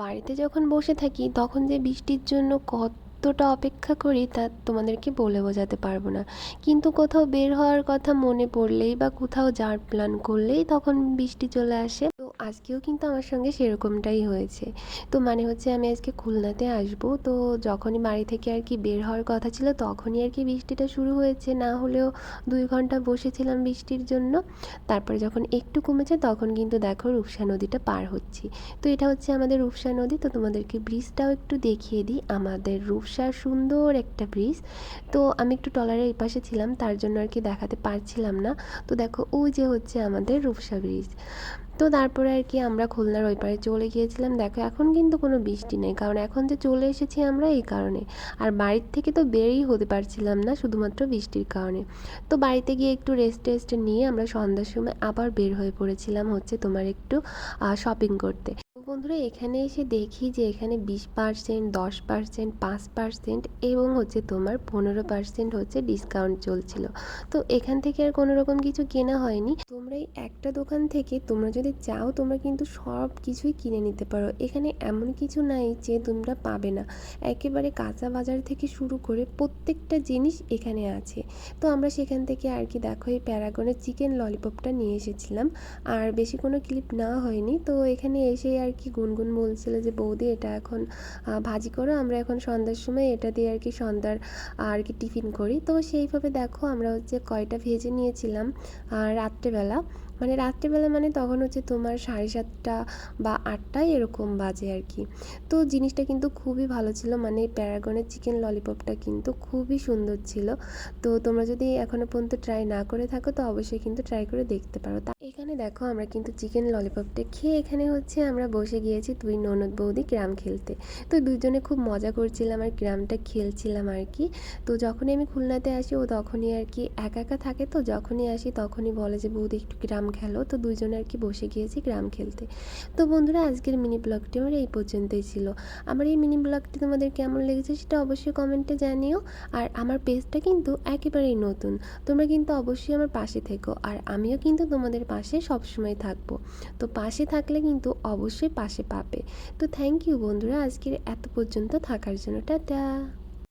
বাড়িতে যখন বসে থাকি, তখন যে বৃষ্টির জন্য কতটা অপেক্ষা করি, তা তোমাদেরকে বলে বোঝাতে পারব না। কিন্তু কোথাও বের হওয়ার কথা মনে পড়লেই বা কোথাও যাওয়ার প্ল্যান করলেই তখন বৃষ্টি চলে আসে। আজকেও কিন্তু আমার সঙ্গে সেরকমটাই হয়েছে। তো মানে হচ্ছে আমি আজকে খুলনাতে আসব। তো যখনই বাড়ি থেকে আর কি বের হওয়ার কথা ছিল তখনই আর কি বৃষ্টিটা শুরু হয়েছে। না হলেও দুই ঘণ্টা বসেছিলাম বৃষ্টির জন্য। তারপরে যখন একটু কমেছে তখন কিন্তু দেখো রূপসা নদীটা পার হচ্ছি। তো এটা হচ্ছে আমাদের রূপসা নদী। তো তোমাদেরকে ব্রিজটাও একটু দেখিয়ে দিই। আমাদের রূপসার সুন্দর একটা ব্রিজ। তো আমি একটু টলারের এই পাশে ছিলাম। তার জন্য আর কি দেখাতে পারছিলাম না। তো দেখো ওই যে হচ্ছে আমাদের রূপসা ব্রিজ। তো তারপরে আর কি আমরা খুলনার ওই পারে চলে গিয়েছিলাম। দেখো, এখন কিন্তু কোনো বৃষ্টি নেই। কারণ এখন যে চলে এসেছি আমরা এই কারণে। আর বাড়ির থেকে তো বেরই হতে পারছিলাম না শুধুমাত্র বৃষ্টির কারণে। তো বাড়িতে গিয়ে একটু রেস্ট টেস্ট নিয়ে আমরা সন্ধ্যার সময় আবার বের হয়ে পড়েছিলাম হচ্ছে তোমার একটু শপিং করতে। বন্ধুরা, এখানে এসে দেখি যে এখানে বিশ পার্সেন্ট দশ পার্সেন্ট পাঁচ পার্সেন্ট এবং হচ্ছে তোমার পনেরো পার্সেন্ট হচ্ছে ডিসকাউন্ট চলছিল। তো এখান থেকে আর কোনো রকম কিছু কেনা হয়নি। তোমরা এই একটা দোকান থেকে তোমরা যদি চাও, তোমরা কিন্তু সব কিছুই কিনে নিতে পারো। এখানে এমন কিছু নাই যে তোমরা পাবে না। একেবারে কাঁচা বাজার থেকে শুরু করে প্রত্যেকটা জিনিস এখানে আছে। তো আমরা সেখান থেকে আর কি দেখো, এই প্যারাগনের চিকেন ললিপপটা নিয়ে এসেছিলাম। আর বেশি কোনো ক্লিপ না হয়নি। তো এখানে এসে আর কি গুনগুন বলছিল যে, বৌদি, এটা এখন ভাজি করো, আমরা এখন সন্ধ্যার সময় এটা দিয়ে আর কি সন্ধ্যার, আর কি টিফিন করি। তো সেইভাবে দেখো, আমরা হচ্ছে কয়টা ভেজে নিয়েছিলাম আর রাত্রেবেলা। মানে রাত্রেবেলা মানে তখন হচ্ছে তোমার সাড়ে সাতটা বা আটটা এরকম বাজে আর কি। তো জিনিসটা কিন্তু খুবই ভালো ছিল মানে প্যারাগনের চিকেন ললিপপটা কিন্তু খুবই সুন্দর ছিল। তো তোমরা যদি এখনও পর্যন্ত ট্রাই না করে থাকো, তো অবশ্যই কিন্তু ট্রাই করে দেখতে পারো। তা এখানে দেখো আমরা কিন্তু চিকেন ললিপপটা খেয়ে এখানে হচ্ছে আমরা বসে গিয়েছি তুই ননদ বৌদি গ্রাম খেলতে। তো দুজনে খুব মজা করছিলাম আর গ্রামটা খেলছিলাম আর কি। তো যখনই আমি খুলনাতে আসি ও তখনই আর কি একা একা থাকে, তো যখনই আসি তখনই বলে যে, বৌদি একটু গ্রাম খেলো, তো দুজনে আর কি বসে গিয়েছি গ্রাম খেলতে। তো বন্ধুরা, আজকের মিনি ব্লগটি আমার এই পর্যন্তই ছিল। আমার এই মিনি ব্লগটি তোমাদের কেমন লেগেছে সেটা অবশ্যই কমেন্টে জানিও। আর আমার পেজটা কিন্তু একেবারেই নতুন, তোমরা কিন্তু অবশ্যই আমার পাশে থেকো। আর আমিও কিন্তু তোমাদের পাশে সবসময় থাকব। তো পাশে থাকলে কিন্তু অবশ্যই পাশে পাবে। তো থ্যাংক ইউ বন্ধুরা, আজকের এত পর্যন্ত থাকার জন্য, টাটা!